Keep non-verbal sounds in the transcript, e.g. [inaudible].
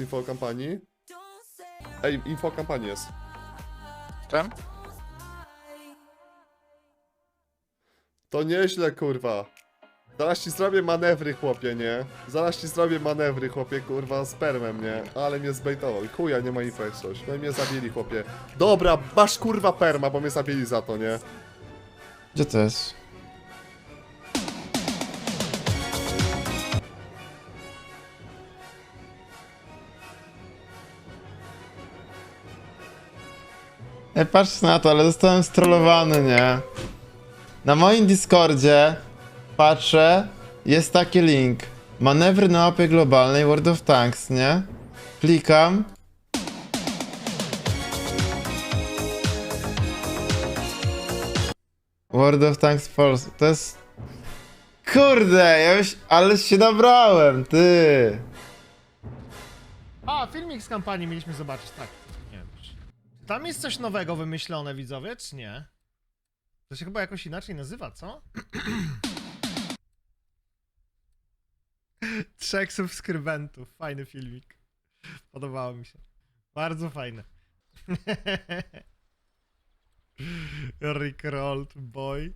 Info o kampanii. Ej, info o kampanii jest. Czym? To nieźle, kurwa. Zaraz ci zrobię manewry, chłopie, nie? Zaraz ci zrobię manewry, chłopie, kurwa, z permem, nie? Ale mnie zbejtował. Chuja, nie ma info jak coś. No i mnie zabili, chłopie. Dobra, masz kurwa perma, bo mnie zabili za to, nie? Gdzie to jest? Ej, patrz na to, ale zostałem strollowany, nie? Na moim Discordzie patrzę, jest taki link. Manewry na mapie globalnej World of Tanks, nie? Klikam. World of Tanks Polska. To jest. Kurde, ja już. Ale się nabrałem, ty. A, filmik z kampanii mieliśmy zobaczyć, tak. Tam jest coś nowego wymyślone, widzowie, czy nie? To się chyba jakoś inaczej nazywa, co? [clears throat] Trzech subskrybentów. Fajny filmik. Podobało mi się. Bardzo fajny. [laughs] Rick Rolled boy.